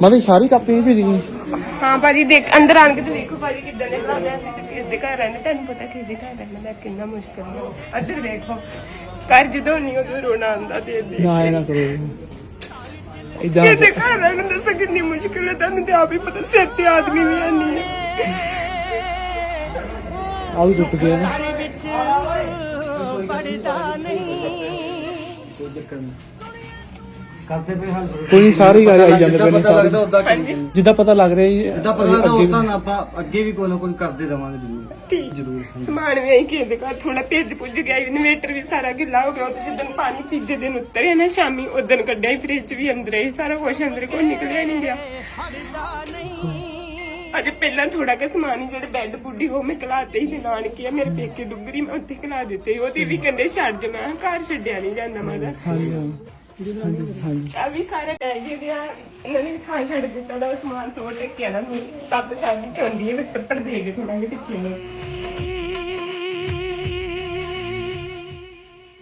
ਮਤਲਬ ਸਾਰੀ ਕਾਪੀ ਭੇਜ ਗਈ। ਹਾਂ ਭਾਜੀ ਦੇਖ ਅੰਦਰ ਆਣ ਕੇ ਤੇ ਦੇਖੋ ਭਾਜੀ ਕਿੱਦਾਂ ਦੇ ਹਾਲਾਤ ਆ ਅਸੀਂ ਤੇ ਕਿਸ ਦੇ ਘਰ ਰਹਿੰਦੇ ਤੁਹਾਨੂੰ ਪਤਾ ਕਿਸ ਦੇ ਘਰ ਰਹਿਣਾ ਦਾ ਕਿੰਨਾ ਮੁਸ਼ਕਲ ਹੈ ਅੱਜ ਦੇਖੋ ਘਰ ਜਦੋਂ ਨਹੀਂ ਉਦੋਂ ਰੋਣਾ ਆਉਂਦਾ ਤੇ ਦੇਖ। ਨਾ ਇਹ ਨਾ ਕਰੋ। ਇਦਾਂ ਕਿਸ ਦੇ ਘਰ ਰਹਿਣਾ ਦੱਸ ਕਿੰਨੀ ਮੁਸ਼ਕਲ ਹੈ ਤੁਹਾਨੂੰ ਤੇ ਆਪ ਹੀ ਪਤਾ ਸਿਰ ਤੇ ਆਦਮੀ ਵੀ ਹੈ ਨਹੀਂ। ਆ ਵੀ ਟੁੱਟ ਗਿਆ ਨਾ। ਕਰਦੇ ਪਏ ਹੱਲ ਕੋਈ ਸਾਰੀ ਗੱਲ ਆਈ ਜਾਂਦੇ ਪਏ ਨੇ ਪਤਾ ਲੱਗਦਾ ਸਾਰੇ। ਉਦਾਂ ਜਿੱਦਾਂ ਪਤਾ ਲੱਗ ਰਿਹਾ ਜੀ ਜਿੱਦਾਂ ਪਤਾ ਲੱਗਦਾ ਉਸ ਤਰ੍ਹਾਂ ਆਪਾਂ ਅੱਗੇ ਵੀ ਕੋਈ ਨਾ ਕੋਈ ਕਰਦੇ ਦਵਾਂਗੇ ਜ਼ਰੂਰ। ਜ਼ਰੂਰ ਸਮਾਨ ਵੀ ਆਈ ਕਿਸੇ ਦੇ ਘਰ ਥੋੜਾ ਭੇਜ ਪੁੱਜ ਗਿਆ ਇਨਵੇਟਰ ਵੀ ਸਾਰਾ ਗਿੱਲਾ ਹੋ ਗਿਆ ਉਹ ਤੇ ਜਦੋਂ ਪਾਣੀ ਤੀਜੇ ਦਿਨ ਉਤਰਿਆ ਨਾ ਸ਼ਾਮੀ ਉਦੋਂ ਕੱਢਿਆ ਫ੍ਰਿਜ ਵੀ ਅੰਦਰ ਹੀ ਸਾਰਾ ਕੁਝ ਅੰਦਰ ਕੋਈ ਨਿਕਲਿਆ ਨਹੀਂ ਗਿਆ। ਅਜੇ ਪਹਿਲਾਂ ਥੋੜਾ ਕੁ ਸਮਾਨ ਹੀ ਜਿਹੜੇ ਬੈੱਡ ਬੁੱਢੀ ਉਹ ਮੈਂ ਕਲਾਤੇ ਹੀ ਤੇ ਨਾਨਕੀ ਆ ਮੇਰੇ ਪੇਕੇ ਡੁੱਗਰੀ ਮੈਂ ਉੱਥੇ ਕਲਾ ਦਿੱਤੇ ਸੀ। ਉਹਦੇ ਵੀ ਕਹਿੰਦੇ ਛੱਡ ਜਣਾ ਘਰ ਛੱਡਿਆ ਨਹੀਂ ਜਾਂਦਾ ਹਾਂਜੀ ਹਾਂਜੀ। ਹਾਂਜੀ। ਆ ਵੀ ਸਾਰੇ ਪੈ ਗਏ ਦੇ ਆ। ਇਹਨਾਂ ਨੇ ਵੀ ਥਾਂ ਛੱਡ ਦਿੱਤਾ ਦਾ ਸਮਾਨ ਸੋਟ ਕੇ ਆਣਾ ਨੂੰ। ਤੱਬ ਸਾਡੀ ਚੋਂਦੀ ਹੈ ਵਿੱਚ ਪਰ ਦੇ ਕੇ ਥੋੜਾ ਜਿਹਾ ਟਿੱਕੇ ਨੂੰ।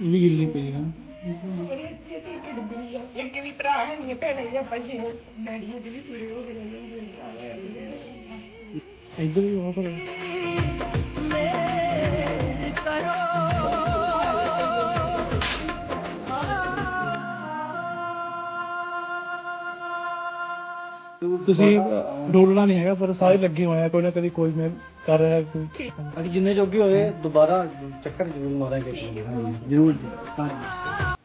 ਵੀ ਗਿੱਲੀ ਪਈ ਹੈ ਮੇਰੇ ਇੱਥੇ ਤੇ ਇੱਕ ਡੁੱਗਰੀ ਆ। ਇੱਕ ਵੀ ਭਰਾ ਹੈ ਨਹੀਂ ਭੈਣਾਂ ਜੀ ਡੈਡੀ ਇਹਦੇ ਵੀ ਪੂਰੇ ਹੋ ਗਏ ਨੇ ਸਾਰੇ ਨੇ। ਇੱਧਰ ਵੀ ਉਹ ਤੁਸੀਂ ਡੋਲਣਾ ਨਹੀਂ ਹੈਗਾ ਪਰ ਸਾਰੇ ਲੱਗੇ ਹੋਏ ਆ ਕੋਈ ਨਾ ਕਦੀ ਕੋਈ ਮੈਂ ਕਰ ਰਿਹਾ ਕੋਈ ਅਸੀਂ ਜਿੰਨੇ ਜੋਗੇ ਹੋਏ ਦੁਬਾਰਾ ਚੱਕਰ ਜ਼ਰੂਰ ਮਾਰਾਂਗੇ। ਜ਼ਰੂਰ ਜੀ।